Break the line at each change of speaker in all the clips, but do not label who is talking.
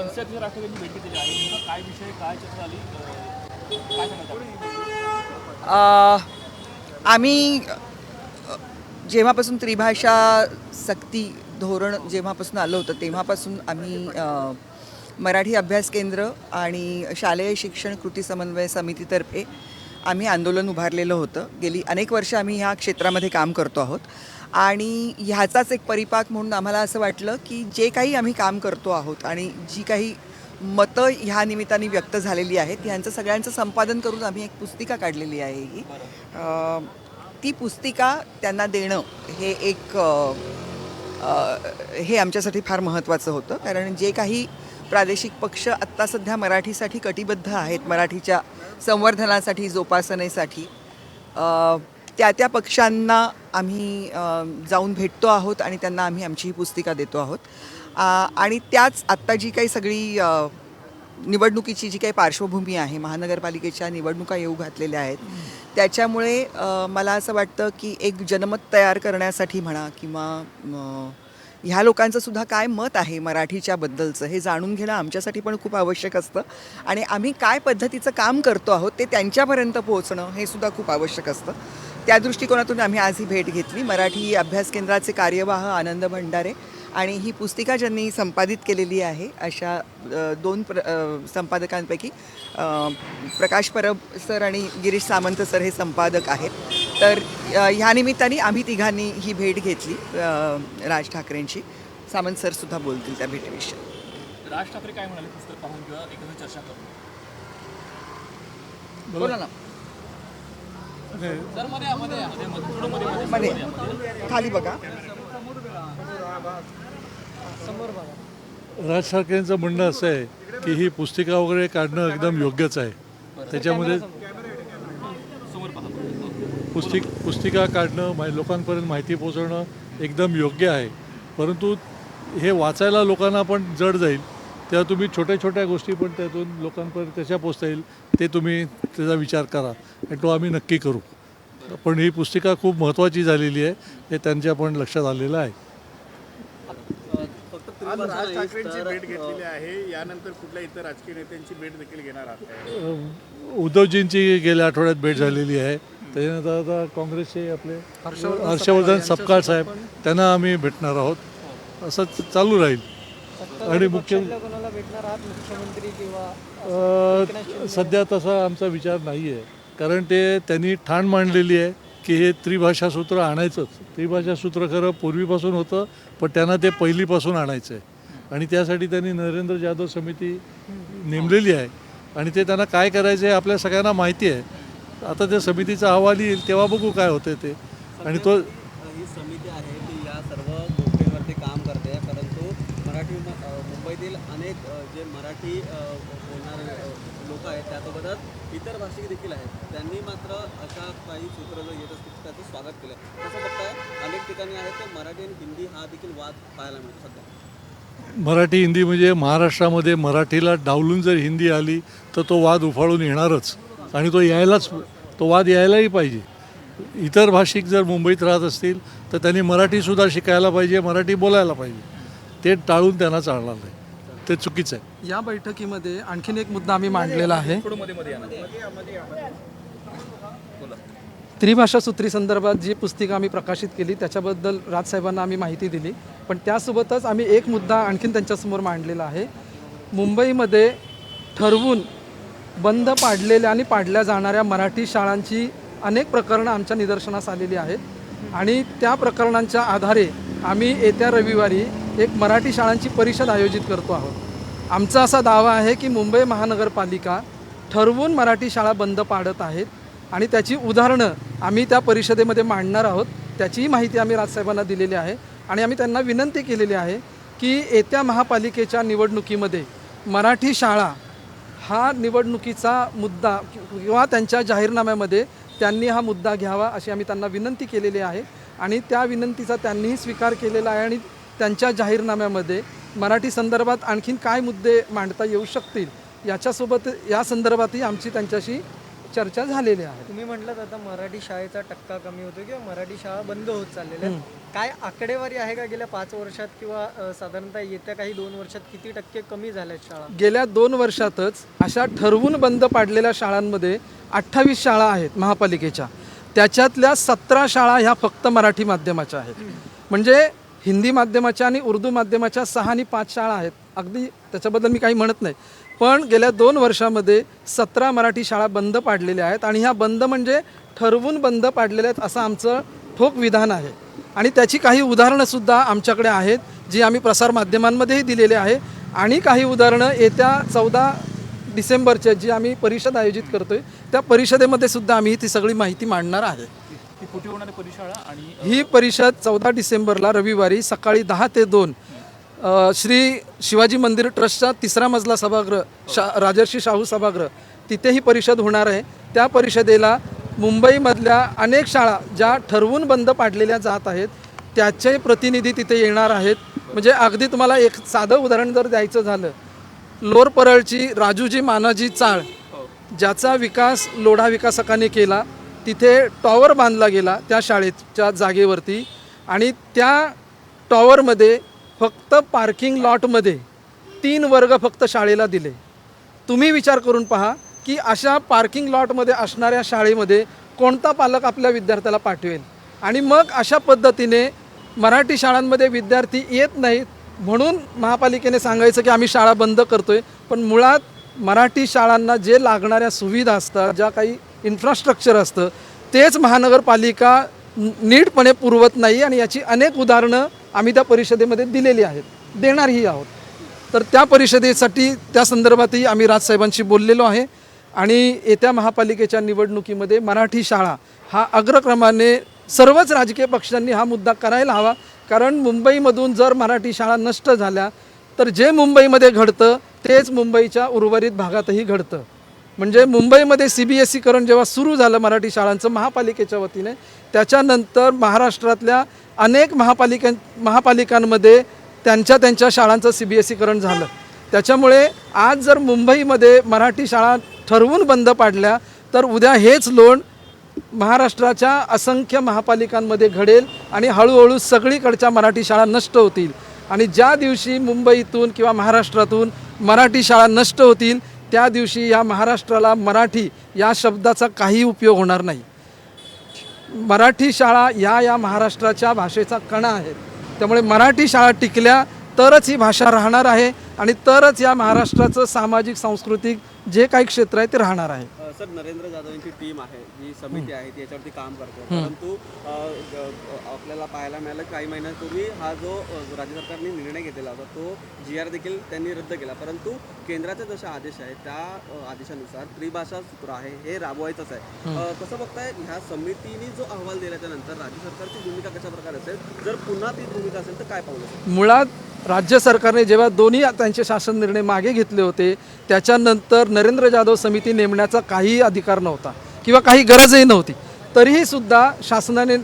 मनसेचे राष्ट्रपतींची भेट घेतलेली आहे. नेमकं काय विषय काय चर्चा आली अं, काय
अ, आम्ही अ, जेव्हापासून त्रिभाषा सक्ती धोरण जेव्हापासून आलं होतं तेव्हापासून आम्ही अ, मराठी अभ्यास केंद्र आणि शालेय शिक्षण कृती समन्वय समितीतर्फे आम्ही आंदोलन उभारलेलं होतं. गेली अनेक वर्ष आम्ही ह्या क्षेत्रामध्ये काम करतो आहोत. आणि ह्याचाच एक परिपाक म्हणून आम्हाला असं वाटलं की जे काही आम्ही काम करतो आहोत आणि जी काही मतं ह्या निमित्ताने व्यक्त झालेली आहेत ह्यांचं सगळ्यांचं संपादन करून आम्ही एक पुस्तिका काढलेली आहे ही. ती पुस्तिका त्यांना देणं हे एक हे आमच्यासाठी फार महत्त्वाचं होतं. कारण जे काही प्रादेशिक पक्ष आत्ता सध्या मराठीसाठी कटिबद्ध आहेत मराठीच्या संवर्धनासाठी जोपासनेसाठी त्या त्या पक्षांना आम्ही जाऊन भेटतो आहोत आणि त्यांना आम्ही आमची ही पुस्तिका देतो आहोत. आणि त्याच आत्ता जी काही सगळी निवडणुकीची जी काही पार्श्वभूमी आहे महानगरपालिकेच्या निवडणुका येऊ घातलेल्या आहेत त्याच्यामुळे मला असं वाटतं की एक जनमत तयार करण्यासाठी म्हणा किंवा ह्या लोकांचं सुद्धा काय मत आहे मराठीच्या बद्दलचं हे जाणून घेणं आमच्यासाठी पण खूप आवश्यक असतं. आणि आम्ही काय पद्धतीचं काम करतो आहोत ते त्यांच्यापर्यंत पोहोचणं हे सुद्धा खूप आवश्यक असतं. त्या दृष्टिकोनातून आम्ही आज ही भेट घेतली. मराठी अभ्यास केंद्राचे कार्यवाह आनंद भंडारे आणि ही पुस्तिका ज्यांनी संपादित केलेली आहे अशा दोन प्र संपादकांपैकी प्रकाश परब सर आणि गिरीश सामंत सर हे संपादक आहेत. तर ह्या निमित्ताने आम्ही तिघांनी ही भेट घेतली राज ठाकरेंची. सामंत सर सुद्धा बोलतील त्या भेटीविषयी.
राज ठाकरे काय म्हणाले पुस्तक पाहून किंवा एकत्र चर्चा करून?
बोला ना.
मध्ये
खाली बघा.
राज ठाकरेंचं म्हणणं असं आहे की ही पुस्तिका वगैरे काढणं एकदम योग्यच आहे. त्याच्यामध्ये पुस्तिक पुस्तिका काढणं मा लोकांपर्यंत माहिती पोचवणं एकदम योग्य आहे. परंतु हे वाचायला लोकांना पण जड जाईल. तेव्हा तुम्ही छोट्या छोट्या गोष्टी पण त्यातून लोकांपर्यंत कशा पोचता येईल ते तुम्ही त्याचा विचार करा. आणि तो आम्ही नक्की करू. पण ही पुस्तिका खूप महत्त्वाची झालेली आहे. हे त्यांच्या पण लक्षात आलेलं आहे.
आज राज ठाकरेंची भेट घेतलेली आहे. यानंतर कुठल्या इतर राजकीय नेत्यांची भेट देखील घेणार आहात?
उद्धवजींची गेल्या आठवड्यात भेट झालेली आहे. त्याच्यानंतर आता काँग्रेसचे आपले हर्षवर्धन सपकाळ साहेब त्यांना आम्ही भेटणार आहोत. असं चालू राहील. आणि मुख्य
कोणाला भेटणार आहात? मुख्यमंत्री किंवा
सध्या तसा आमचा विचार नाही आहे कारण ते त्यांनी ठाण मांडलेली आहे की हे त्रिभाषा सूत्र आणायचंच. त्रिभाषा सूत्र खरं पूर्वीपासून होतं पण त्यांना ते पहिलीपासून आणायचं आहे आणि त्यासाठी त्यांनी नरेंद्र जाधव समिती नेमलेली आहे. आणि ते त्यांना काय करायचं आहे आपल्या सगळ्यांना माहिती आहे. आता त्या समितीचा अहवाल येईल तेव्हा बघू काय होते ते. आणि
ही ती या सर्व गोष्टींवरती काम करते परंतु मराठी मुंबईतील अनेक जे मराठी बोलणारे लोक आहेत त्यासोबतच इतर भाषिक देखील आहेत. त्यांनी मात्र अशा काही सूत्र जर येत असतील त्याचं स्वागत केलं तसं बघताय अनेक ठिकाणी आहे तर मराठी आणि हिंदी हा देखील वाद पाहायला मिळतो सध्या.
मराठी हिंदी म्हणजे महाराष्ट्रामध्ये मराठीला डावलून जर हिंदी आली तर तो वाद उफाळून येणारच. आणि तो यायलाच तो वाद यायलाही पाहिजे. इतर भाषिक जर मुंबईत राहत असतील तर त्यांनी मराठीसुद्धा शिकायला पाहिजे मराठी बोलायला पाहिजे. ते टाळून त्यांना चालणार नाही. ते चुकीचं आहे.
या बैठकीमध्ये आणखीन एक मुद्दा आम्ही मांडलेला आहे. त्रिभाषा सूत्री संदर्भात जी पुस्तिका आम्ही प्रकाशित केली त्याच्याबद्दल राजसाहेबांना आम्ही माहिती दिली. पण त्यासोबतच आम्ही एक मुद्दा आणखीन त्यांच्यासमोर मांडलेला आहे. मुंबईमध्ये ठरवून बंद पाडलेल्या आणि पाडल्या जाणाऱ्या मराठी शाळांची अनेक प्रकरणं आमच्या निदर्शनास आलेली आहेत. आणि त्या प्रकरणांच्या आधारे आम्ही येत्या रविवारी एक मराठी शाळांची परिषद आयोजित करतो आहोत. आमचा असा दावा आहे की मुंबई महानगरपालिका ठरवून मराठी शाळा बंद पाडत आहेत आणि त्याची उदाहरणं आम्ही त्या परिषदेमध्ये मांडणार आहोत त्याचीही माहिती आम्ही राजसाहेबांना दिलेली आहे. आणि आम्ही त्यांना विनंती केलेली आहे की येत्या महापालिकेच्या निवडणुकीमध्ये मराठी शाळा हा निवडणुकीचा मुद्दा किंवा त्यांच्या जाहीरनाम्यामध्ये त्यांनी हा मुद्दा घ्यावा अशी आम्ही त्यांना विनंती केलेली आहे. आणि त्या विनंतीचा त्यांनीही स्वीकार केलेला आहे आणि त्यांच्या जाहीरनाम्यामध्ये मराठी संदर्भात आणखीन काय मुद्दे मांडता येऊ शकतील याच्यासोबत या संदर्भातही आमची त्यांच्याशी चर्चा झालेल्या आहेत
तुम्ही म्हटलं आता मराठी शाळेचा टक्का कमी होतो किंवा मराठी शाळा बंद होत चाललेल्या. काय आकडेवारी आहे का गेल्या पाच वर्षात किंवा साधारणतः येत्या काही दोन वर्षात किती टक्के कमी झाल्या शाळा?
गेल्या दोन वर्षातच अशा ठरवून बंद पाडलेल्या शाळांमध्ये अठ्ठावीस शाळा आहेत महापालिकेच्या. त्याच्यातल्या सतरा शाळा ह्या फक्त मराठी माध्यमाच्या आहेत. म्हणजे हिंदी माध्यमाच्या आणि उर्दू माध्यमाच्या सहा आणि पाच शाळा आहेत. अगदी त्याच्याबद्दल मी काही म्हणत नाही. पण गेल्या दोन वर्षामध्ये सतरा मराठी शाळा बंद पाडलेल्या आहेत आणि ह्या बंद म्हणजे ठरवून बंद पाडलेल्या आहेत असं आमचं ठोक विधान आहे. आणि त्याची काही उदाहरणंसुद्धा आमच्याकडे आहेत जी आम्ही प्रसारमाध्यमांमध्येही दिलेले आहे. आणि काही उदाहरणं येत्या चौदा डिसेंबरच्या जी आम्ही परिषद आयोजित करतो आहे त्या परिषदेमध्ये सुद्धा आम्ही ती सगळी माहिती मांडणार आहे.
ही कुठे होणार आहे परिशाळा? आणि
ही परिषद चौदा डिसेंबरला रविवारी सकाळी दहा ते दोन श्री शिवाजी मंदिर ट्रस्टचा तिसरा मजला सभागृह शा राजर्षी शाहू सभागृह तिथे ही परिषद होणार आहे. त्या परिषदेला मुंबईमधल्या अनेक शाळा ज्या ठरवून बंद पाडलेल्या जात आहेत त्याचे प्रतिनिधी तिथे येणार आहेत. म्हणजे अगदी तुम्हाला एक साधं उदाहरण जर द्यायचं झालं लोअर परळची राजूजी मानाजी चाळ ज्याचा विकास लोढा विकासकाने केला तिथे टॉवर बांधला गेला त्या शाळेच्या जागेवरती आणि त्या टॉवरमध्ये फक्त पार्किंग लॉटमध्ये तीन वर्ग फक्त शाळेला दिले. तुम्ही विचार करून पहा की अशा पार्किंग लॉटमध्ये असणाऱ्या शाळेमध्ये कोणता पालक आपल्या विद्यार्थ्याला पाठवेल? आणि मग अशा पद्धतीने मराठी शाळांमध्ये विद्यार्थी येत नाहीत म्हणून महापालिकेने सांगायचं की आम्ही शाळा बंद करतोय पण मुळात मराठी शाळांना जे लागणाऱ्या सुविधा असतात ज्या काही इन्फ्रास्ट्रक्चर असतं तेच महानगरपालिका नीटपणे पुरवत नाही आणि याची अनेक उदाहरणं आम्ही त्या परिषदेमध्ये दिलेली आहेत देणारही आहोत. तर त्या परिषदेसाठी त्या संदर्भातही आम्ही राजसाहेबांशी बोललेलो आहे आणि येत्या महापालिकेच्या निवडणुकीमध्ये मराठी शाळा हा अग्रक्रमाने सर्वच राजकीय पक्षांनी हा मुद्दा करायला हवा. कारण मुंबईमधून जर मराठी शाळा नष्ट झाल्या तर जे मुंबईमध्ये घडतं तेच मुंबईच्या उर्वरित भागातही घडतं. म्हणजे मुंबईमध्ये सी बी एस सीकरण जेव्हा सुरू झालं मराठी शाळांचं महापालिकेच्या वतीने त्याच्यानंतर महाराष्ट्रातल्या अनेक महापालिकां महापालिकांमध्ये त्यांच्या त्यांच्या शाळांचं सी बी एस सीकरण झालं. त्याच्यामुळे आज जर मुंबईमध्ये मराठी शाळा ठरवून बंद पाडल्या तर उद्या हेच लोण महाराष्ट्राच्या असंख्य महापालिकांमध्ये घडेल आणि हळूहळू सगळीकडच्या मराठी शाळा नष्ट होतील. आणि ज्या दिवशी मुंबईतून किंवा महाराष्ट्रातून मराठी शाळा नष्ट होतील त्या दिवशी या महाराष्ट्राला मराठी या शब्दाचा काही उपयोग होणार नाही. मराठी शाळा या या महाराष्ट्राच्या भाषेचा कणा आहेत त्यामुळे मराठी शाळा टिकल्या तरच ही भाषा राहणार आहे आणि तरच या महाराष्ट्राचं सामाजिक सांस्कृतिक जे काही क्षेत्र आहे ते राहणार आहे.
सर नरेंद्र जाधव यांची टीम आहे जी समिती आहे ती याच्यावरती काम करते. परंतु आपल्याला पाहायला मिळालं काही महिन्यांपूर्वी हा जो राज्य सरकारने निर्णय घेतलेला होता तो जी आर देखील त्यांनी रद्द केला. परंतु केंद्राचे जसे आदेश आहेत त्या आदेशानुसार त्रिभाषा सूत्र आहे हे राबवायचंच आहे. कसं बघताय ह्या समितीने जो अहवाल दिल्याच्या नंतर राज्य सरकारची भूमिका कशा प्रकारे असेल? जर पुन्हा ती भूमिका असेल तर काय पाहू
मुळात राज्य सरकारने जेव्हा दोन्ही त्यांचे शासन निर्णय मागे घेतले होते त्याच्यानंतर नरेंद्र जाधव समिती नेमण्याचा काहीही अधिकार नव्हता किंवा काही गरजही नव्हती. तरीही सुद्धा शासनाने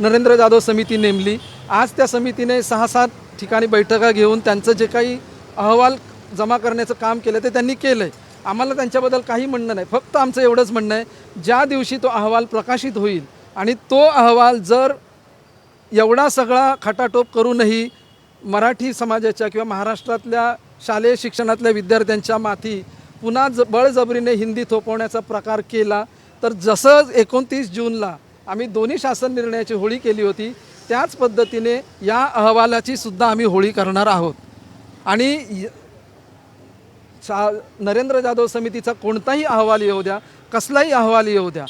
नरेंद्र जाधव समिती नेमली. आज त्या समितीने सहा सात ठिकाणी बैठका घेऊन त्यांचं जे काही अहवाल जमा करण्याचं काम केलं ते त्यांनी केलं आहे आम्हाला त्यांच्याबद्दल काही म्हणणं नाही. फक्त आमचं एवढंच म्हणणं आहे ज्या दिवशी तो अहवाल प्रकाशित होईल आणि तो अहवाल जर एवढा सगळा खटाटोप करूनही मराठी समाजाच्या किंवा महाराष्ट्रातल्या शालेय शिक्षणातल्या विद्यार्थ्यांच्या माथी पुन्हा ज बळजबरीने हिंदी थोपवण्याचा प्रकार केला तर जसं एकोणतीस जूनला आम्ही दोन्ही शासन निर्णयाची होळी केली होती त्याच पद्धतीने या अहवालाची सुद्धा आम्ही होळी करणार आहोत. आणि य- शा नरेंद्र जाधव समितीचा कोणताही अहवाल येऊ द्या कसलाही अहवाल येऊ द्या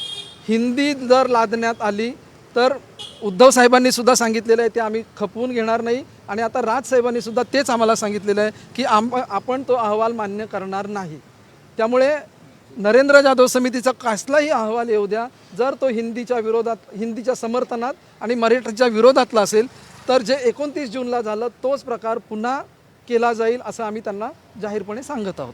हिंदी जर लादण्यात आली तर उद्धव साहेबांनी सुद्धा सांगितलेलं आहे ते आम्ही खपवून घेणार नाही. आणि आता राजसाहेबांनी सुद्धा तेच आम्हाला सांगितलेलं आहे की आम आपण तो अहवाल मान्य करणार नाही. त्यामुळे नरेंद्र जाधव समितीचा कसलाही अहवाल येऊ द्या. जर तो हिंदीच्या विरोधात हिंदीच्या समर्थनात आणि मराठीच्या विरोधातला असेल तर जे एकोणतीस जूनला झालं तोच प्रकार पुन्हा केला जाईल असं आम्ही त्यांना जाहीरपणे सांगत आहोत.